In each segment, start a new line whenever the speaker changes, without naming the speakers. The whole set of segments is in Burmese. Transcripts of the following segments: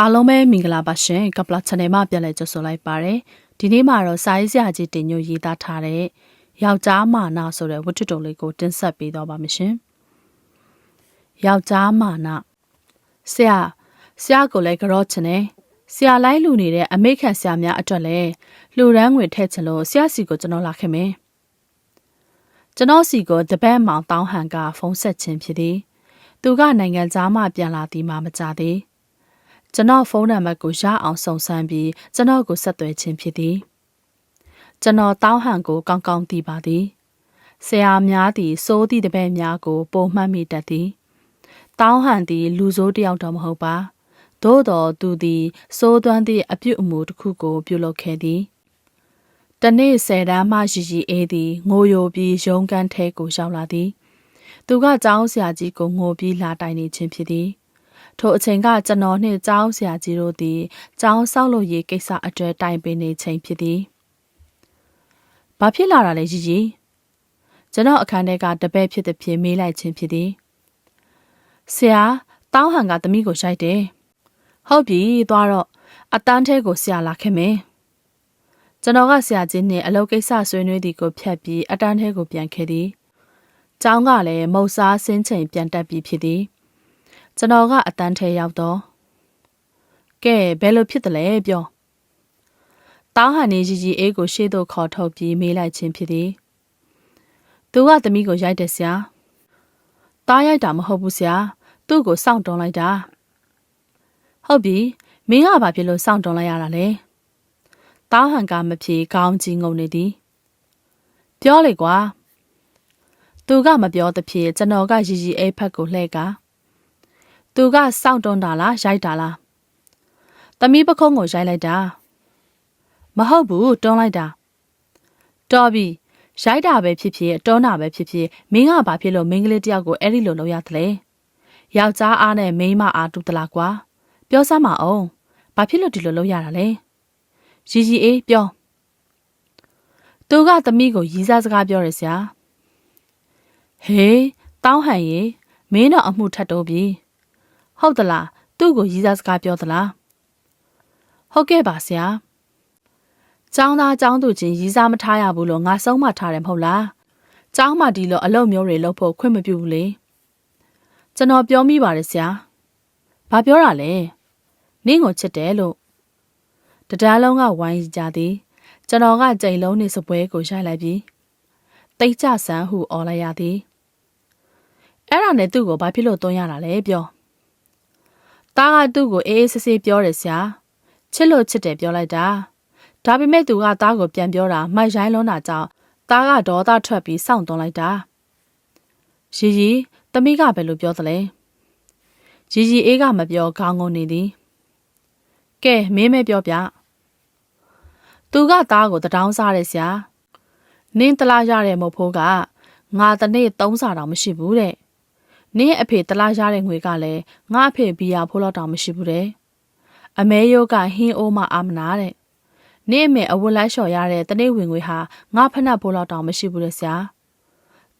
အားလုံးပဲမင်္ဂလာပါရှင်ကပလာ channel မှာပြန်လည်ကြိုဆိုလိုက်ပါရယ်ဒီနေ့မှာတော့စာရေးဆရာကြီးတင်ညိုရေးသားထားတဲ့ယောက်ျားမာနဆိုတဲ့ဝတ္ထုတုံလေးကိုတင်ဆက်ပေးတော့ပါမယ်ရှင်ယောက်ျားမာနဆရာဆရာကိုလည်းကြော့ချင်တယ်ဆရာလိုက်လူနေတဲ့အမိတ်ခန့်ဆရာများအတွက်လည်းလူရန်ငွေထည့်ချင်လို့ဆရာစီကိုကျွန်တော်လာခဲ့မယ်ကျွန်တော်စီကိုတပတ်မောင်တောင်းဟန်ကဖုန်းဆက်ခြင်းဖြစ်သည်သူကနိုင်ငံသားမှပြန်လာသည်မှမကြသေး ကျွန်တော်ဖုန်းနံပါတ်ကိုရအောင်စုံစမ်းပြီးကျွန်တော်ကိုဆက်သွယ်ခြင်းဖြစ်သည်ကျွန်တော်တောင်းဟန်ကိုကောင်းကောင်းသိပါသည်ဆရာများသည်စိုးသည့်တပည့်များကို ပုံမှန်မိတတ်သည်တောင်းဟန်သည် လူဆိုးတစ်ယောက်တော့မဟုတ်ပါသို့တော်သူသည်စိုးသွမ်းသည့်အပြုတ်အမူတစ်ခုကို ပြုလုပ်ခဲ့သည်တနေ့ဆယ်တန်းမှရီရီအေးသည်ငိုယိုပြီးရုံးကန်းထဲကိုရောက်လာသည် သူကကျောင်းဆရာကြီးကိုငိုပြီးလာတိုင်နေခြင်းဖြစ်သည် ထိုအချိန်ကကျွန်တော်နှင့်ကျောင်းဆရာကြီးတို့သည်ကျောင်းဆောက်လုပ်ရေးကိစ္စအတွဲတိုင်ပင်နေချိန်ဖြစ်သည်။ဘာဖြစ်လာတာလဲကြီးကြီး။ကျွန်တော်အခန်းထဲကတပည့်ဖြစ်တဲ့ဖြစ်မေးလိုက်ခြင်းဖြစ်သည်။ဆရာတောင်းဟန်ကသမီးကိုရိုက်တယ်။ဟုတ်ပြီသွားတော့အတန်းထဲကိုဆရာလာခဲ့မယ်။ကျွန်တော်ကဆရာကြီးနဲ့အလုပ်ကိစ္စဆွေးနွေးသည်ကိုဖြတ်ပြီးအတန်းထဲကိုပြန်ခဲ့သည်။ကျောင်းကလည်းမုတ်စားဆင်းချိန်ပြန်တက်ပြီးဖြစ်သည်။ ကျွန်တော်ကအတန်းထဲရောက်တော့ကဲဘယ်လိုဖြစ်တယ်လဲပြောတောင်းဟန်နေကြီးကြီးအေးကိုရှေ့သို့ခေါ်ထုတ်ပြီးမေးလိုက်ခြင်းဖြစ်သည်သူကသမီးကိုရိုက်တယ်ဆရာတားရိုက်တာမဟုတ်ဘူးဆရာသူ့ကိုစောင့်တွန်းလိုက်တာဟုတ်ပြီမင်းကဘာဖြစ်လို့စောင့်တွန်းလိုက်ရတာလဲတောင်းဟန်ကမဖြေခေါင်းကြီးငုံနေသည်ပြောလေကွာသူကမပြောသဖြင့်ကျွန်တော်ကရီရီအိတ်ဖက်ကိုလှည့်ကား သူကစောင့်တွန်းတာလားရိုက်တာလားသမီးပခုံးကိုရိုက်လိုက်တာမဟုတ်ဘူးတွန်းလိုက်တာတော်ပြီရိုက်တာပဲဖြစ်ဖြစ်တွန်းတာပဲဖြစ်ဖြစ်မင်းကဘာဖြစ်လို့မိန်းကလေးတယောက်ကိုအဲ့ဒီလိုလုပ်ရတယ်လဲယောက်ျားအားနဲ့မိန်းမအားတူတလားကွာပြောစမ်းမအောင်ဘာဖြစ်လို့ဒီလိုလုပ်ရတာလဲရီရီအေးပြောသူကသမီးကိုရီးစားစကားပြောရစရာဟေးတောင်းဟန်ရေမင်းတော့အမှုထပ်တော့ပြီ ဟုတ်သလားသူ့ကိုရီးစားစကားပြောသလားဟုတ်ကဲ့ပါဆရာကျောင်းသားကျောင်းသူချင်းရီးစားမထားရဘူးလို့ငါဆုံးမထားတယ်မဟုတ်လားကျောင်းမှာဒီလိုအလုပ်မျိုးတွေလုပ်ဖို့ခွင့်မပြုဘူးလေကျွန်တော်ပြောမိပါတယ်ဆရာဘာပြောတာလဲနင်းကိုချစ်တယ်လို့တတန်းလုံးကဝိုင်းကြသည်ကျွန်တော်ကကြိမ်လုံးနေစပွဲကိုရိုက်လိုက်ပြီးတိတ်ကြဆန်းဟုអော်လိုက်ရသည်အဲ့ဒါနဲ့သူ့ကိုဘာဖြစ်လို့တွန်းရတာလဲပြော။ တားကသူ့ကိုအေးအေးဆေးဆေးပြောတယ်ဆရာ။ချစ်လို့ချစ်တယ်ပြောလိုက်တာ။ဒါပေမဲ့သူကတားကိုပြန်ပြောတာမိုက်ရိုင်းလုံးတာကြောင့်တားကဒေါသထွက်ပြီးစောင့်သွန်းလိုက်တာ။ရီရီသမီးကဘယ်လိုပြောသလဲ။ရီရီအေးကမပြောခေါင်းငုံနေသည်။ကဲမင်းမဲပြောပြ။သူကတားကိုတထောင်းစားတယ်ဆရာ။နင်းတလားရတဲ့မဟုတ်ဖိုးကငါတနေ့သုံးစာတောင်မရှိဘူးတဲ့ နင်းအဖေတလားရတဲ့ငွေကလည်းငါအဖေဘီယာဖိုးတော့တောင်မရှိဘူးတဲ့အမဲယိုးကဟင်းအိုးမအာမနာတဲ့နင်းအမေအဝတ်လိုက်လျှော်ရတဲ့တနေ့ဝင်ငွေဟာငါဖက်နှက်ဖိုးတော့တောင်မရှိဘူးတဲ့ဆရာ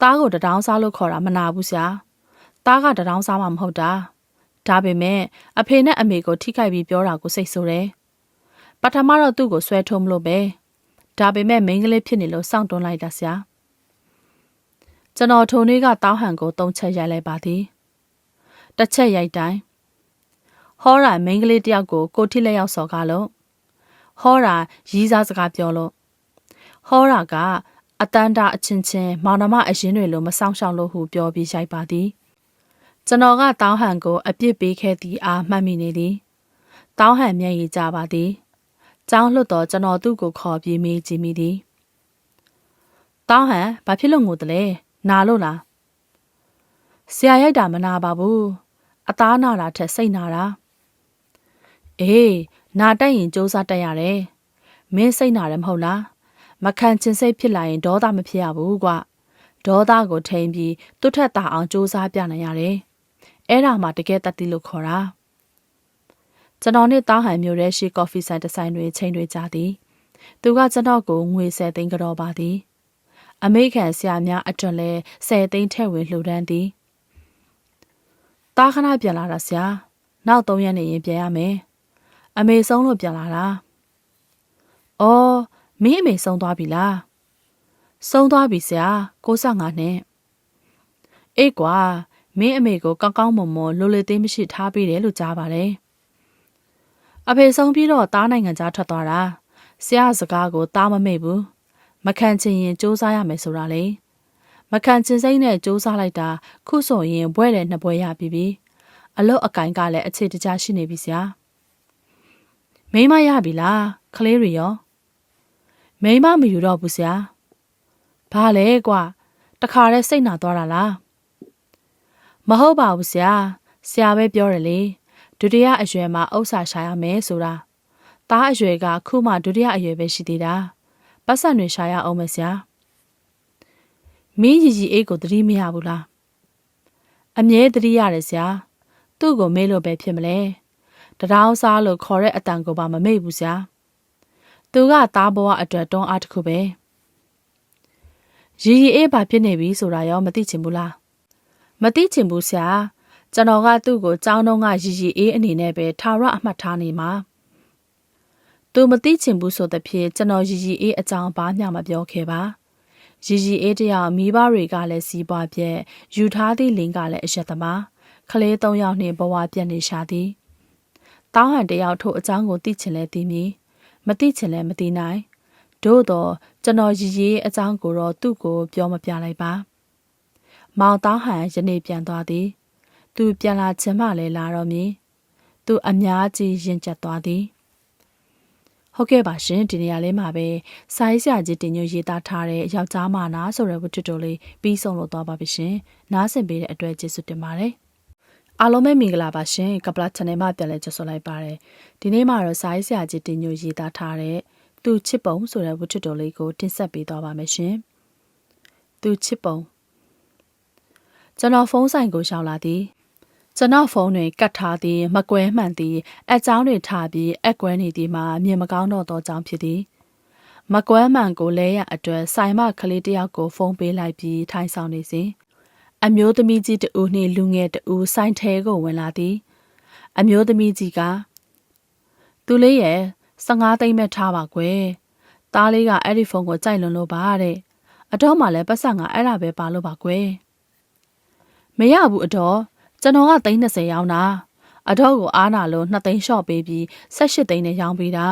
တားကိုတထောင်းစားလို့ခေါ်တာမနာဘူးဆရာတားကတထောင်းစားမှမဟုတ်တာဒါပေမဲ့အဖေနဲ့အမေကိုထိခိုက်ပြီးပြောတာကိုစိတ်ဆိုးတယ်ပထမတော့သူ့ကိုဆွဲထုံးမလို့ပဲဒါပေမဲ့မိန်းကလေးဖြစ်နေလို့စောင့်တွန်းလိုက်တာဆရာ ကျွန်တော်ထုံလေးကတောင်းဟန်ကိုသုံးချက်ရိုက်လိုက်ပါသည်တစ်ချက်ရိုက်တိုင်းဟောရာမိန်းကလေးတယောက်ကိုကိုထိလက်ရောက်စော်ကားလို့ဟောရာရီးစားစကားပြောလို့ဟောရာကအတန်တာအချင်းချင်းမောင်နှမအရင်တွေလိုမဆောင်ရှောင်လို့ဟုပြောပြီးရိုက်ပါသည်ကျွန်တော်ကတောင်းဟန်ကိုအပြစ်ပေးခဲ့သည်အားမှတ်မိနေသည်တောင်းဟန်မျက်ရည်ကျပါသည်ကျောင်းလွတ်တော်ကျွန်တော်သူ့ကိုခေါ်ပြီးမေးကြည့်မိသည်တောင်းဟန်ဘာဖြစ်လို့ငိုတလဲ နာလို့လားဆရာရိုက်တာမနာပါဘူးအသားနာတာထက်စိတ်နာတာအေးနာတက်ရင်စူးစမ်းတက်ရတယ်မင်းစိတ်နာတယ်မဟုတ်လားမခံချင်စိတ်ဖြစ်လာရင်ဒေါသမဖြစ်ရဘူးကွဒေါသကိုထိန်ပြီးတွတ်ထက်တာအောင်စူးစမ်းပြနိုင်ရတယ်အဲ့ဒါမှတကယ်တတိလို့ခေါ်တာကျွန်တော်နဲ့တားဟန်မျိုးရဲ့ရှီကော်ဖီဆိုင်တဆိုင်တွေချိန်တွေကြသည်သူကကျွန်တော်ကိုငွေ၁၀သိန်းကြော်ပါသည် အမေခံဆရာများအတွက်လဲဆယ်သိန်းထည့်ဝင်လှူဒန်းသည်တားခဏပြန်လာတာဆရာနောက်၃ရက်နေရင်ပြန်ရမယ်အမေဆုံးလို့ပြန်လာတာ။အော်မင်းအမေဆုံးသွားပြီလား။ဆုံးသွားပြီဆရာ65နှစ်။အေးကွာမင်းအမေကိုကောင်းကောင်းမွန်မွန်လိုလေသေးမရှိထားပေးတယ်လို့ကြားပါတယ်။အဖေဆုံးပြီးတော့တားနိုင်ငံသားထွက်သွားတာ။ဆရာစကားကိုတားမမိတ်ဘူး။ မခံချင်ရင်စူးစမ်းရမယ်ဆိုတာလေ။မခံချင်စိမ့်နဲ့စူးစမ်းလိုက်တာ ခုဆိုရင်ဘွဲ့တယ်နှစ်ဘွဲ့ရပြီပြီ။အလုတ်အကင်ကလည်းအခြေတကျရှိနေပြီဆရာ။မိမရပြီလားကလေးတွေရောမိမမယူတော့ဘူးဆရာ။ဘာလဲကွာတခါတည်းစိတ်နာသွားတာလား။မဟုတ်ပါဘူးဆရာဆရာပဲပြောတယ်လေဒုတိယအရွယ်မှာဥစ္စာရှာရမယ်ဆိုတာတားအရွယ်ကခုမှဒုတိယအရွယ်ပဲရှိသေးတာ ပတ်စံတွေရှာရအောင်မယ်ဆရာမင်းရီရီအိတ်ကိုသတိမရဘူးလားအမြဲသတိရတယ်ဆရာသူ့ကိုမေးလို့ပဲဖြစ်မလဲတရောင်းစားလို့ခေါ်တဲ့အတန်ကိုပါမမေ့ဘူးဆရာသူကသားဘဝအတွက်တွန်းအားတစ်ခုပဲရီရီအေးဘာဖြစ်နေပြီဆိုတာရောမသိချင်ဘူးလားမသိချင်ဘူးဆရာကျွန်တော်ကသူ့ကိုကြောင်းတုံးကရီရီအေးအနေနဲ့ပဲထာဝရအမှတ်ထားနေမှာ သူမသိချင်ဘူးဆိုတဲ့ဖြစ်ကျွန်တော်ရီရီအေးအကြောင်းဘာမှမပြောခဲ့ပါရီရီအေးတယောက်မိဘတွေကလည်းစီးပွားပြက်ယူထားသည့်လင်းကလည်းအရက်သမားကလေး၃ယောက်နှင့်ဘဝပြက်နေရှာသည်တောင်းဟန်တယောက်ထို့အကြောင်းကိုသိချင်လဲသိမည်မသိချင်လဲမသိနိုင်သို့တော့ကျွန်တော်ရီရီအကြောင်းကိုတော့သူ့ကိုပြောမပြလိုက်ပါမောင်တောင်းဟန်ယနေ့ပြန်သွားသည် သူပြန်လာခြင်းမှလည်းလာတော့မည်သူအများကြီးရင်ကျက်သွားသည် ဟုတ်ကဲ့ပါရှင်ဒီနေရာလေးမှာပဲစာရေးဆရာကြီးတင်ညွှန်ရေးသားထားတဲ့ယောက်ျားမနာဆိုတဲ့ဝတ္ထုတိုလေးပြီးဆုံးလို့သွားပါပြီရှင်နားဆင်ပေးတဲ့အတွက်ကျေးဇူးတင်ပါတယ်အားလုံးပဲမင်္ဂလာပါရှင်ကပလာ channel မှာပြန်လည်ကြိုဆိုလိုက်ပါတယ်ဒီနေ့မှာတော့စာရေးဆရာကြီးတင်ညွှန်ရေးသားထားတဲ့သူချစ်ပုံဆိုတဲ့ဝတ္ထုတိုလေးကိုတင်ဆက်ပေးသွားပါမယ်ရှင်သူချစ်ပုံကျွန်တော်ဖုန်းဆိုင်ကိုရောက်လာသည် ကျွန်တော်ဖုန်းတွင်ကတ်ထားသည်မကွဲမှန်သည်အကြောင်းတွေထားပြီးအကွဲနေသည်မှာမြင်မကောင်းတော့သောကြောင့်ဖြစ်သည်မကွဲမှန်ကိုလဲရအတွက်ဆိုင်မကလေးတယောက်ကိုဖုန်းပေးလိုက်ပြီးထိုင်ဆောင်နေစဉ်အမျိုးသမီးကြီးတဦးနှင့်လူငယ်တဦးဆိုင်ထဲကိုဝင်လာသည် အမျိုးသမီးကြီးကသူလေးရဲ့15သိန်းမဲ့ထားပါကွယ်တားလေးကအဲ့ဒီဖုန်းကိုကြိုက်လွန်လို့ပါတဲ့အတော့မှလည်းပတ်စံကအဲ့ဒါပဲပါလို့ပါကွယ်မရဘူးအတော် ကျွန်တော်ကသိန်း30ရောင်းတာအတော်ကိုအားနာလို့2သိန်းလျှော့ပေးပြီး18သိန်းနဲ့ရောင်းပေးတာ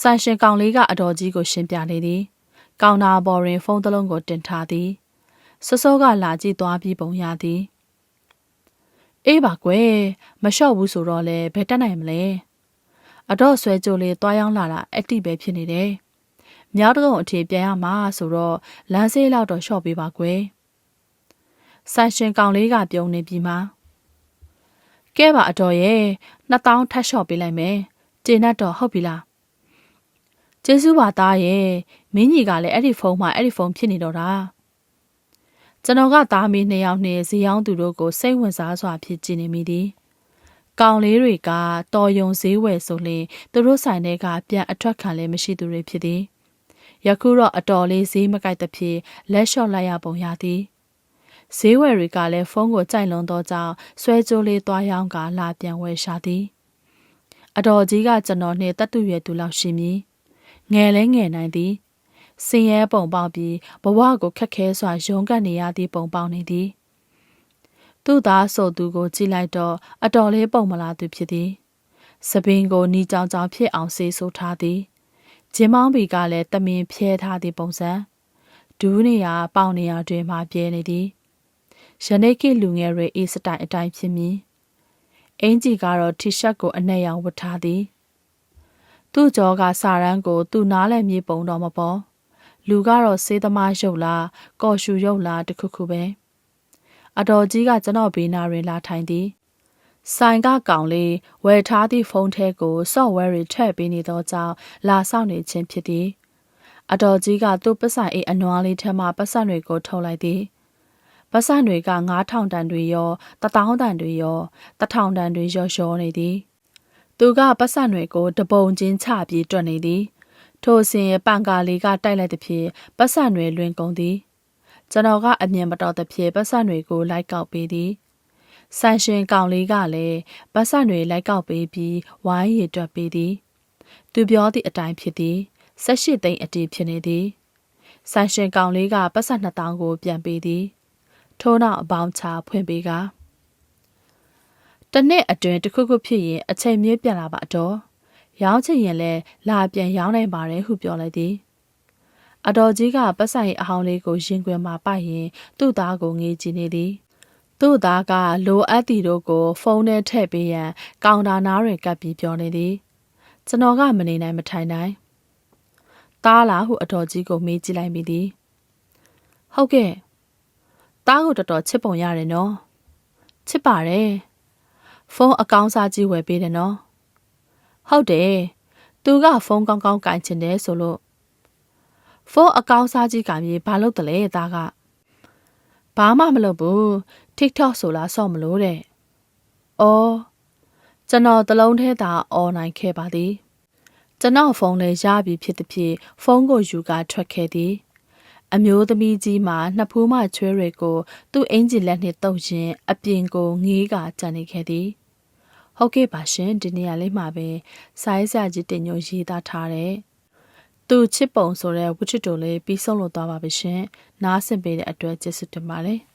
ဆန်ရှင်ကောင်လေးကအတော်ကြီးကိုရှင်းပြနေသည်ကောင်နာပေါ်တွင် ဖုန်းတစ်လုံးကိုတင်ထားသည်စောစောကလာကြည့်သွားပြီးပုံရသည်အေးပါကွယ်မလျှော့ဘူးဆိုတော့လေဘယ်တက်နိုင်မလဲအတော့ဆွဲကြိုလေးတွားရောက်လာတာအတိပဲဖြစ်နေတယ်မြောက်တုံအထေပြန်ရမှာဆိုတော့လမ်းဆေးလောက်တော့လျှော့ပေးပါကွယ် ဆန်ရှင်ကောင်လေးကပြုံးနေပြီမှာကဲပါအတော်ရဲ့2000ထပ်လျှော့ပေးလိုက်မယ်ကျေနပ်တော့ဟုတ်ပြီလားကျေးဇူးပါသားရဲ့မင်းကြီးကလည်းအဲ့ဒီဖုန်းမှာအဲ့ဒီဖုန်းဖြစ်နေတော့တာကျွန်တော်ကသားမီးနှစ်ယောက်နဲ့ဇီယောင်းသူတို့ကိုစိတ်ဝင်စားစွာဖြစ်ကြည့်နေမိသည်ကောင်လေးတွေကတော်ယုံဈေးဝယ်ဆိုရင်သူတို့ဆိုင်တွေကပြန်အထွက်ခံလည်းမရှိသူတွေဖြစ်သည်ယခုတော့အတော်လေးဈေးမကိုက်သဖြင့်လက်လျှော့လိုက်ရပုံရသည် ဈေးဝယ်တွေကလည်းဖုန်းကိုကြိုက်လွန်သောကြောင့်ဆွဲကြိုးလေးသွားရောင်းကလာပြန်ဝယ်ရှာသည်အတော်ကြီးကကျွန်တော်နှင့်တတ်တူရဲ့သူလောက်ရှိမည်ငယ်လဲငယ်နိုင်သည်စင်ရဲပုံပေါက်ပြီးဘဝကိုခက်ခဲစွာရုန်းကန်နေရသည့်ပုံပေါက်နေသည်သူ့သားဆိုသူကိုကြည့်လိုက်တော့အတော်လေးပုံမလာသူဖြစ်သည်စပင်းကိုနီကြောင်ကြောင်ဖြစ်အောင်ဆေးဆိုးထားသည်ဂျင်းမောင်းဘီကလည်းတမင်ဖြဲထားသည့်ပုံစံဒူးနေရပေါင်နေရတွင်မှပြဲနေသည် ယနေ့ခေတ်လူငယ်တွေအေးစတိုင်အတိုင်းဖြစ်မည်အင်ဂျီကတော့တီရှပ်ကိုအနှဲ့ရောင်ဝတ်ထားသည်သူ့ကြောကစာရန်ကို သူ့နားလည်းမြေပုံတော့မပေါ်လူကတော့စေးသမားရုပ်လားကော်ရှူရုပ်လားတခုခုပဲအတော်ကြီးကကျွန်တော်ဘေးနာတွင်လာထိုင်သည်ဆိုင်ကကောင်လေးဝယ်ထားသည့်ဖုန်းထဲကို software တွေထည့်ပေးနေသောကြောင့်လာဆောင်နေခြင်းဖြစ်သည်အတော်ကြီးကသူ့ပတ်စံအိတ်အနွားလေးထဲမှပတ်စံတွေကိုထုတ်လိုက်သည် ပတ်စံတွေက9000တန်တွေရော1000တန်တွေရော1000တန်တွေရောရောနေသည် သူကပတ်စံတွေကိုတပုံချင်းချပြီးတွက်နေသည် ထို့စဉ်ပန်ကာလေးကတိုက်လိုက်သည်ဖြင့်ပတ်စံတွေလွင်ကုန်သည်ကျွန်တော်ကအမြင်မတော်သဖြင့်ပတ်စံတွေကိုလိုက်ကောက်ပေးသည်ဆန်ရှင်ကောင်လေးကလည်းပတ်စံတွေလိုက်ကောက်ပေးပြီးဝိုင်းရည်တွက်ပေးသည်သူပြောသည့်အတိုင်းဖြစ်သည်၁၈သိန်းအတီးဖြစ်နေသည်ဆန်ရှင်ကောင်လေးကပတ်စံ2000ကိုပြန်ပေးသည် ထို့နောက်အပေါင်းချဖွင့်ပေးကတစ်နှစ်အတွင်းတစ်ခုခုဖြစ်ရင်အချိန်မြင့်ပြန်လာပါတော့ရောင်းချင်ရင်လည်းလာပြန်ရောင်းနိုင်ပါတယ်ဟုပြောလိုက်သည်အတော်ကြီးကပတ်ဆိုင်အဟောင်းလေးကိုရင်ခွင်မှာပိုက်ရင်သူ့သားကိုငေးကြည့်နေသည်သူ့သားကလိုအပ်သည်တို့ကို ဖုန်းထဲထည့်ပေးရန်ကောင်တာနားတွင်ကပ်ပြီးပြောနေသည်ကျွန်တော်ကမနေနိုင်မထိုင်နိုင်တားလားဟုအတော်ကြီးကိုမေးကြည့်လိုက်မိသည်ဟုတ်ကဲ့ တားကိုတော်တော်ချစ်ပုံရတယ်နော်ချစ်ပါတယ်ဖုန်းအကောင်းစားကြီးဝယ်ပေးတယ်နော်ဟုတ်တယ်သူကဖုန်းကောင်းကောင်းကင်ချင်တယ်ဆိုလို့ဖုန်းအကောင်းစားကြီးကမြေဘာလုပ်တယ်လဲတားကဘာမှမလုပ်ဘူး TikTok ဆိုလားဆော့မလို့တဲ့။အော်ကျွန်တော်တလုံးထဲသာအော်နိုင်ခဲ့ပါသည်။ကျွန်တော်ဖုန်းလေးရပြီဖြစ်သည်ဖြင့်ဖုန်းကိုယူကာထွက်ခဲ့သည်။ အမျိုးသမီးကြီးမှနှစ်ဖူးမှချွဲတွေကို သူ့အင်ဂျင်လက်နှင့်တုပ်ရင်းအပြင်ကိုငေးကာကြံနေခဲ့သည်။ဟုတ်ကဲ့ပါရှင်ဒီနေရာလေးမှာပဲစာရေးဆရာကြီးတင်ညိုရေးသားထားတဲ့သူချစ်ပုံဆိုတဲ့ဝတ္ထုတိုလေးပြီးဆုံးလို့သွားပါပြီရှင်။နားဆင်ပေးတဲ့အတွက်ကျေးဇူးတင်ပါတယ်။